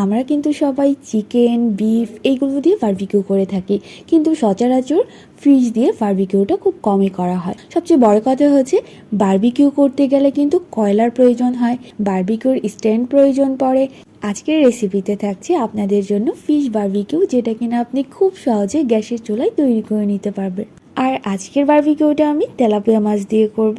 আমরা কিন্তু সবাই চিকেন, বিফ এইগুলো দিয়ে বারবিকিউ করে থাকি। কিন্তু সচরাচর ফিশ দিয়ে বারবিকিউটা খুব কমই করা হয়। সবচেয়ে বড় কথা হচ্ছে বার্বিকিউ করতে গেলে কিন্তু কয়লার প্রয়োজন হয় বার্বিকিউর স্ট্যান্ড প্রয়োজন পড়ে। আজকের রেসিপিতে থাকছে আপনাদের জন্য ফিশ বারবিকিউ যেটা কিনা আপনি খুব সহজে গ্যাসের চুলায় তৈরি করে নিতে পারবেন। আর আজকের বারবিকিউটা আমি তেলাপিয়া মাছ দিয়ে করব।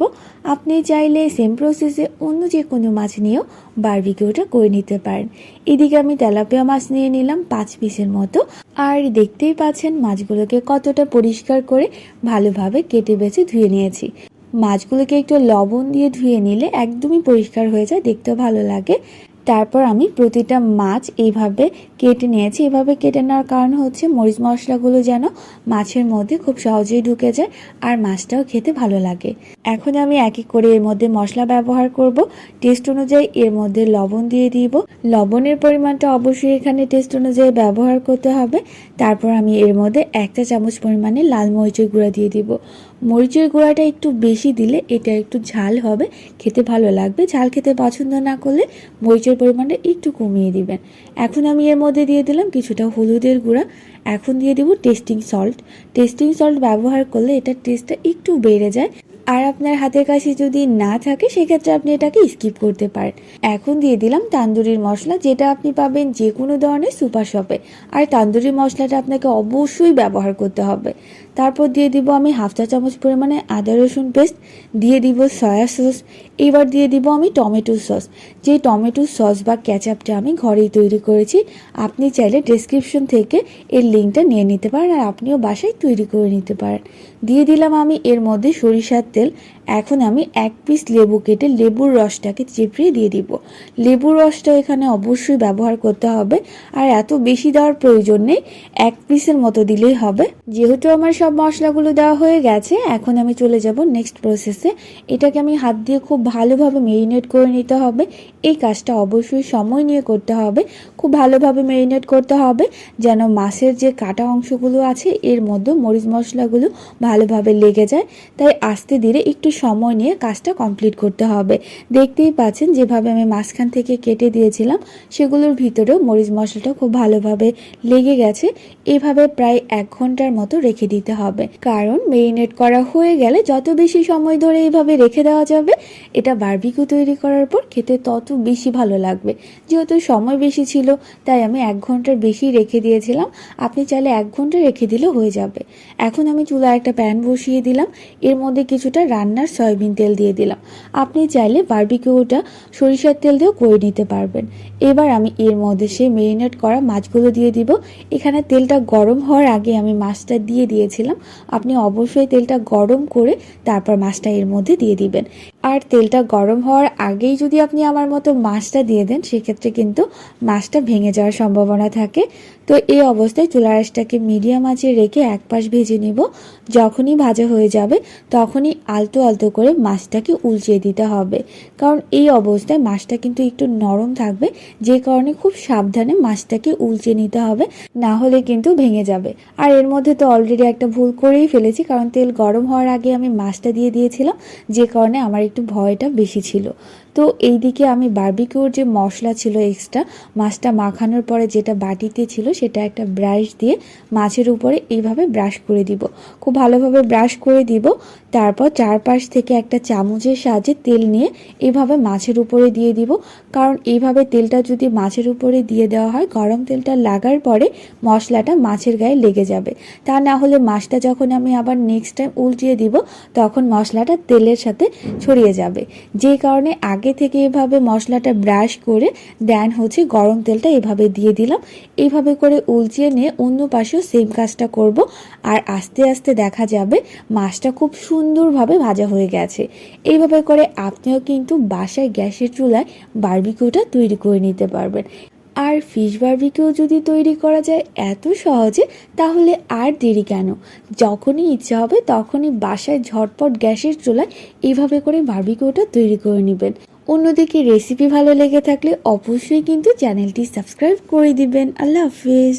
আপনি চাইলে সেম প্রসেসে অন্য যে কোনো মাছ নিয়েও বারবিকিউটা করে নিতে পারেন। এদিকে আমি তেলাপিয়া মাছ নিয়ে নিলাম পাঁচ পিসের মতো। আর দেখতেই পাচ্ছেন মাছগুলোকে কতটা পরিষ্কার করে ভালোভাবে কেটে বেছে ধুয়ে নিয়েছি। মাছগুলোকে একটু লবণ দিয়ে ধুয়ে নিলে একদমই পরিষ্কার হয়ে যায়, দেখতেও ভালো লাগে। তারপর আমি প্রতিটা মাছ এইভাবে কেটে নিয়েছি। এভাবে কেটে নেওয়ার কারণ হচ্ছে মরিচ মশলাগুলো যেন মাছের মধ্যে খুব সহজেই ঢুকে যায় আর মাছটাও খেতে ভালো লাগে। এখন আমি এক এক করে এর মধ্যে মশলা ব্যবহার করব। টেস্ট অনুযায়ী এর মধ্যে লবণ দিয়ে দিব। লবণের পরিমাণটা অবশ্যই এখানে টেস্ট অনুযায়ী ব্যবহার করতে হবে। তারপর আমি এর মধ্যে একটা চামচ পরিমাণে লাল মরিচের গুঁড়া দিয়ে দিব। মরিচের গুঁড়াটা একটু বেশি দিলে এটা একটু ঝাল হবে, খেতে ভালো লাগবে। ঝাল খেতে পছন্দ না করলে মরিচের পরিমাণটা একটু কমিয়ে দিবেন। এখন আমি এর মধ্যে দিয়ে দিলাম কিছুটা হলুদের গুঁড়া। এখন দিয়ে দেবো টেস্টিং সল্ট। টেস্টিং সল্ট ব্যবহার করলে এটার টেস্টটা একটু বেড়ে যায়। আর আপনার হাতের কাছে যদি না থাকে, সেক্ষেত্রে আপনি এটাকে স্কিপ করতে পারেন। এখন দিয়ে দিলাম তান্দুরির মশলা, যেটা আপনি পাবেন যে কোনো ধরনের সুপার শপে। আর তান্দুরি মশলাটা আপনাকে অবশ্যই ব্যবহার করতে হবে। তারপর দিয়ে দিব আমি হাফ চা চামচ পরিমাণে আদা রসুন পেস্ট, দিয়ে দিব সয়া সস, এবার দিয়ে দিব আমি টমেটো সস। যে টমেটো সস বা ক্যাচআপটা আমি ঘরেই তৈরি করেছি, আপনি চাইলে ডেসক্রিপশন থেকে এর লিঙ্কটা নিয়ে নিতে পারেন আর আপনিও বাসায় তৈরি করে নিতে পারেন। দিয়ে দিলাম আমি এর মধ্যে সরিষার তেল এখন আমি এক পিস লেবু কেটে লেবুর রসটাকে চিপড়িয়ে দিয়ে দিব। লেবুর রসটা এখানে অবশ্যই ব্যবহার করতে হবে। আর এত বেশি দেওয়ার প্রয়োজন নেই, এক পিসের মতো দিলেই হবে। যেহেতু আমার সব মশলাগুলো দেওয়া হয়ে গেছে, এখন আমি চলে যাব নেক্সট প্রসেসে এটাকে আমি হাত দিয়ে খুব ভালোভাবে মেরিনেট করে নিতে হবে। এই কাজটা অবশ্যই সময় নিয়ে করতে হবে। খুব ভালোভাবে মেরিনেট করতে হবে, যেন মাছের যে কাটা অংশগুলো আছে, এর মধ্যে মরিচ মশলাগুলো ভালোভাবে লেগে যায়। তাই আস্তে ধীরে একটু সময় নিয়ে কাজটা কমপ্লিট করতে হবে। দেখতেই পাচ্ছেন, যেভাবে আমি মাঝখান থেকে কেটে দিয়েছিলাম, সেগুলোর ভিতরেও মরিচ মশলাটা খুব ভালোভাবে লেগে গেছে। এভাবে প্রায় এক ঘণ্টার মতো রেখে দিতে হবে। কারণ মেরিনেট করা হয়ে গেলে যত বেশি সময় ধরে এইভাবে রেখে দেওয়া যাবে, এটা বারবিকিউ তৈরি করার পর খেতে তত বেশি ভালো লাগবে। যেহেতু সময় বেশি ছিল, তাই আমি এক ঘণ্টার বেশি রেখে দিয়েছিলাম। আপনি চাইলে এক ঘণ্টা রেখে দিলে হয়ে যাবে। এখন আমি চুলায় একটা প্যান বসিয়ে দিলাম। এর মধ্যে কিছুটা রান্নার সয়াবিন তেল দিয়ে দিলাম। আপনি চাইলে বারবিকিউটা সরিষার তেল দিয়েও করে নিতে পারবেন। এবার আমি এর মধ্যে সেই মেরিনেট করা মাছগুলো দিয়ে দিব। এখানে তেলটা গরম হওয়ার আগে আমি মাছটা দিয়ে দিয়েছিলাম। আপনি অবশ্যই তেলটা গরম করে তারপর মাছটা এর মধ্যে দিয়ে দিবেন। আর তেলটা গরম হওয়ার আগেই যদি আপনি আমার মতো মাছটা দিয়ে দেন, সেক্ষেত্রে কিন্তু মাছটা ভেঙে যাওয়ার সম্ভাবনা থাকে। তো এই অবস্থায় চুলা আঁচটাকে মিডিয়াম আঁচে রেখে এক পাশ ভেজে নিব। যখনই ভাজা হয়ে যাবে, তখনই আলতো আলতো করে মাছটাকে উলচিয়ে দিতে হবে। কারণ এই অবস্থায় মাছটা কিন্তু একটু নরম থাকবে, যে কারণে খুব সাবধানে মাছটাকে উলচে নিতে হবে, না হলে কিন্তু ভেঙে যাবে। আর এর মধ্যে তো অলরেডি একটা ভুল করেই ফেলেছি, কারণ তেল গরম হওয়ার আগে আমি মাছটা দিয়ে দিয়েছিলাম, যে কারণে আমার একটু ভয়টা বেশি ছিল। তো এইদিকে আমি বার্বিকিউর যে মশলা ছিল এক্সট্রা মাছটা মাখানোর পরে যেটা বাটিতে ছিল সেটা একটা ব্রাশ দিয়ে মাছের উপরে এইভাবে ব্রাশ করে দিব। খুব ভালোভাবে ব্রাশ করে দিব, তারপর চারপাশ থেকে একটা চামচের সাহায্যে তেল নিয়ে এইভাবে মাছের উপরে দিয়ে দিব। কারণ এইভাবে তেলটা যদি মাছের উপরে দিয়ে দেওয়া হয়, গরম তেলটা লাগার পরে মশলাটা মাছের গায়ে লেগে যাবে। তা না হলে মাছটা যখন আমি আবার নেক্সট টাইম উল্টিয়ে দিব, তখন মশলাটা তেলের সাথে ছড়িয়ে যাবে। যে কারণে আগে থেকে এভাবে মশলাটা ব্রাশ করে দেন হচ্ছে গরম তেলটা এভাবে দিয়ে দিলাম। এইভাবে করে উলচিয়ে নিয়ে অন্য পাশেও সেম কাজটা করব। আর আস্তে আস্তে দেখা যাবে মাছটা খুব সুন্দরভাবে ভাজা হয়ে গেছে। এইভাবে করে আপনিও কিন্তু বাসায় গ্যাসের চুলায় বার্বিকিউটা তৈরি করে নিতে পারবেন। আর ফিশ বারবিকিউ যদি তৈরি করা যায় এত সহজে, তাহলে আর দেরি কেন? যখনই ইচ্ছা হবে তখনই বাসায় ঝটপট গ্যাসের চুলায় এভাবে করে বারবিকিউটা তৈরি করে নেবেন। অন্যদিকে রেসিপি ভালো লেগে থাকলে অবশ্যই কিন্তু চ্যানেলটি সাবস্ক্রাইব করে দিবেন। আল্লাহ হাফিজ।